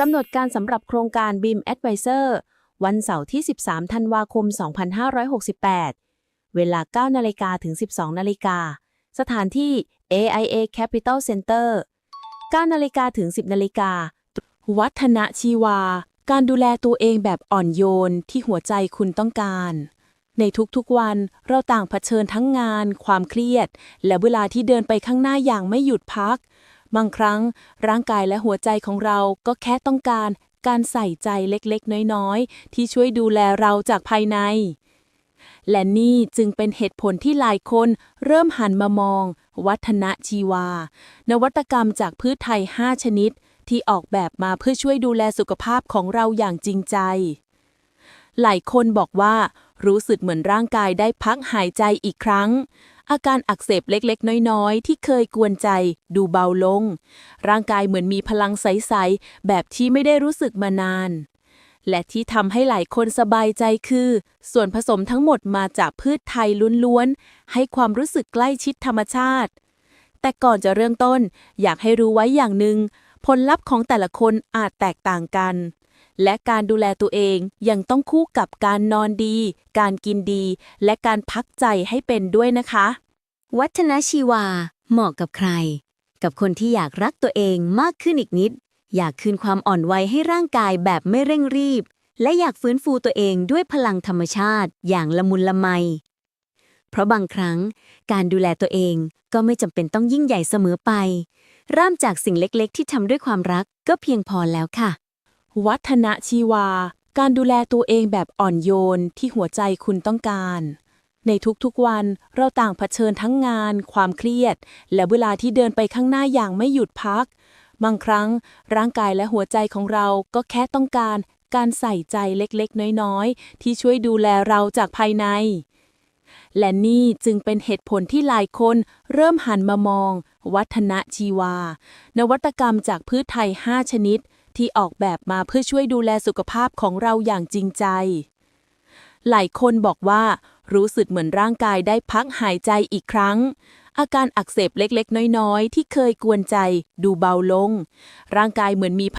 กำหนดการสำหรับโครงการ BIM Advisor วันเสาร์ที่ 13 ธันวาคม 2568 เวลา 9 นาฬิกาถึง 12 นาฬิกา สถานที่ AIA Capital Center 9 นาฬิกาถึง 10 นาฬิกา วัฒนชีวา การดูแลตัวเองแบบอ่อนโยนที่หัวใจคุณต้องการ ในทุกๆวันเราต่างเผชิญทั้งงาน ความเครียด และเวลาที่เดินไปข้างหน้าอย่างไม่หยุดพัก บางครั้งร่างกายและหัวใจของเราก็แค่ต้องการการใส่ใจเล็กๆ น้อยๆ ที่ช่วยดูแลเราจากภายใน และนี่จึงเป็นเหตุผลที่หลายคนเริ่มหันมามอง วัฒนชีวา นวัตกรรมจากพืชไทย 5 ชนิด ที่ออกแบบมาเพื่อช่วยดูแลสุขภาพของเราอย่างจริงใจ หลายคนบอกว่า รู้สึกเหมือนร่างกายได้พักหายใจอีกครั้ง อาการอักเสบเล็กๆ น้อยๆ ที่เคยกวนใจ ดูเบาลง ร่างกายเหมือนมีพลังใส ๆ แบบที่ไม่ได้รู้สึกมานาน และที่ทำให้หลายคนสบายใจคือ ส่วนผสมทั้งหมดมาจากพืชไทยล้วนๆ ให้ความรู้สึกใกล้ชิดธรรมชาติ แต่ก่อนจะเริ่มต้น อยากให้รู้ไว้อย่างหนึ่งผลลัพธ์ของแต่ละคนอาจแตกต่างกัน และการดูแลตัวเองยังต้องคู่กับการนอนดี การกินดี และการพักใจให้เป็นด้วยนะคะ วัฒนชีวา เหมาะกับใคร กับคนที่อยากรักตัวเองมากขึ้นอีกนิด อยากคืนความอ่อนไหวให้ร่างกายแบบไม่เร่งรีบ และอยากฟื้นฟูตัวเองด้วยพลังธรรมชาติ อย่างละมุนละไมเพราะบางครั้งการดูแลตัวเองก็ไม่จำเป็นต้องยิ่งใหญ่เสมอไป เริ่มจากสิ่งเล็กๆ ที่ทำด้วยความรักก็เพียงพอแล้วค่ะ วัฒนชีวา การดูแลตัวเองแบบอ่อนโยนที่หัวใจคุณต้องการ ในทุกๆวันเราต่างเผชิญทั้งงาน ความเครียด และเวลาที่เดินไปข้างหน้าอย่างไม่หยุดพัก บางครั้งร่างกายและหัวใจของเราก็แค่ต้องการการใส่ใจเล็กๆ น้อยๆ ที่ช่วยดูแลเราจากภายใน และนี่จึงเป็นเหตุผลที่หลายคนเริ่มหันมามอง วัฒนชีวา นวัตกรรมจากพืชไทย 5 ชนิด ที่ออกแบบมาเพื่อช่วยดูแลสุขภาพของเราอย่างจริงใจ หลายคนบอกว่ารู้สึกเหมือนร่างกายได้พักหายใจอีกครั้ง อาการอักเสบเล็กๆ น้อยๆ ที่เคยกวนใจ ดูเบาลง ร่างกายเหมือนมี